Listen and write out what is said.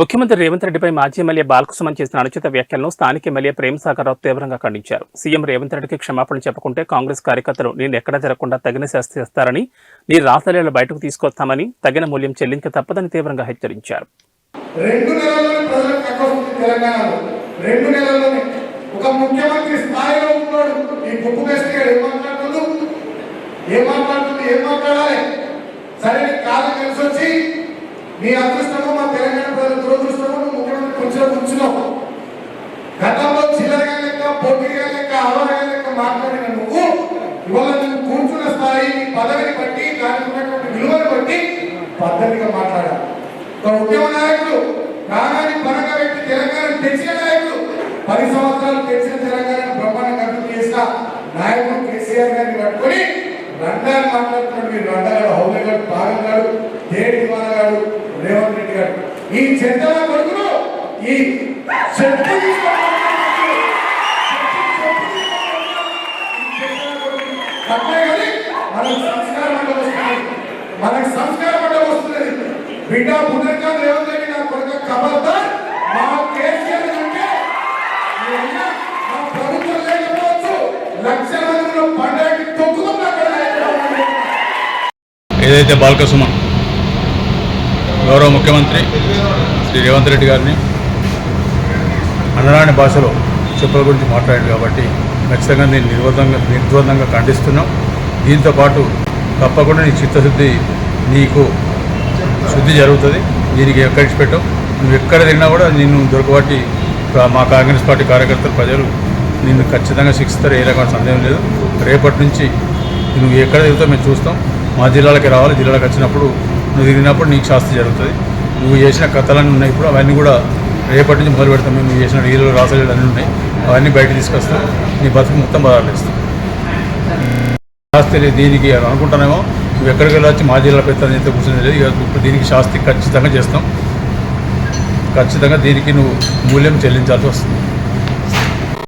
ముఖ్యమంత్రి రేవంత్ రెడ్డిపై మాజీ ఎమ్మెల్యే బాలకుసుమన్ చేసిన అనుచిత వ్యాఖ్యలను స్థానిక ఎమ్మెల్యే ప్రేమ్ సాగర్రావు తీవ్రంగా ఖండించారు. సీఎం రేవంత్ రెడ్డికి క్షమాపణ చెప్పకుంటే కాంగ్రెస్ కార్యకర్తలు నేను ఎక్కడా జరగకుండా తగిన శాస్తి చేస్తారని నీ రాష్ట్రాలను బయటకు తీసుకొస్తామని తగిన మూల్యం చెల్లించక తప్పదని తీవ్రంగా హెచ్చరించారు. రెండు నెలల్లోనే ఒక ముఖ్యమంత్రి స్థాయిలో ఉన్నాడు. ఈ గుప్పు ఏం మాట్లాడుతుంది ఏం మాట్లాడుతుంది ఏం మాట్లాడాలి? సరే కాలం కలిసి వచ్చి నీ అదృష్టము మా తెలంగాణ ప్రజల దురదృష్టము నువ్వు ముఖ్యమంత్రి కూర్చొని కూర్చున్నావు. గతంలో చిల్లరగా లెక్క పొట్టిగా లెక్క అవరగా లెక్క మాట్లాడిన నువ్వు ఇవాళ నువ్వు కూర్చున్న స్థాయి నీ పదవిని బట్టి దానికి ఉన్నటువంటి విలువను బట్టి పద్ధతిగా మాట్లాడాలి. ఒక ఉద్యమ నాయకుడు ప్రాణాన్ని పరంగా పెట్టి తెలంగాణ తెచ్చిన నాయకుడు పది సంవత్సరాలు తెచ్చిన తెలంగాణ బ్రహ్మాండంగా అభివృద్ధి చేసిన నాయకుడు కేసీఆర్ గారిని పట్టుకొని రండాన్ని మాట్లాడుతున్నాడు మీరు రండాగాడు హౌలగాడు పాగంగాడు దేడి దివానగాడు రేవంత్ ఈ చెత్తల కొడుకును ఈ చెప్పు మనకు సంస్కారం అంటే వస్తుంది మనకు సంస్కారం అంటే వస్తున్నది బిడ్డ పునర్కాలు రేవంత్ నా కొడుకు కబర్దార్ మా కేసీఆర్ అంటే మా ప్రభుత్వం లేకపోవచ్చు లక్షల పండగ ఏదైతే బాలక సుమన్ గౌరవ ముఖ్యమంత్రి శ్రీ రేవంత్ రెడ్డి గారిని అనరాని భాషలో చెప్పుల గురించి మాట్లాడాడు కాబట్టి ఖచ్చితంగా నేను నిర్వధంగా నిర్ద్వందంగా ఖండిస్తున్నాం. దీంతో పాటు తప్పకుండా నీ చిత్తశుద్ధి నీకు శుద్ధి జరుగుతుంది. దీనికి ఎక్కడికి పెట్టవు నువ్వు ఎక్కడ తిన్నా కూడా నిన్ను దొరకబట్టి మా కాంగ్రెస్ పార్టీ కార్యకర్తలు ప్రజలు నిన్ను ఖచ్చితంగా శిక్షిస్తారు. ఏ రకమైన సందేహం లేదు. రేపటి నుంచి నువ్వు ఎక్కడ తిరుగుతావు మేము చూస్తాం. మా జిల్లాలకి రావాలి. జిల్లాలకు వచ్చినప్పుడు నువ్వు తిరిగినప్పుడు నీకు శాస్తి జరుగుతుంది. నువ్వు చేసిన కథలన్నీ ఉన్నాయి. ఇప్పుడు అవన్నీ కూడా రేపటి నుంచి మొదలు పెడతాం. మేము నువ్వు చేసిన రీలు రాసలీలు అన్నీ ఉన్నాయి. అవన్నీ బయట తీసుకొస్తాం నీ బతుకు మొత్తం బదాలేస్తాం శాస్త్రి దీనికి అనుకుంటానేమో. నువ్వు ఎక్కడికి వెళ్ళొచ్చి మా జిల్లా పెద్ద ఎంత కూర్చొని లేదు. ఇప్పుడు దీనికి శాస్తి ఖచ్చితంగా చేస్తాం. ఖచ్చితంగా దీనికి నువ్వు మూల్యం చెల్లించాల్సి వస్తుంది.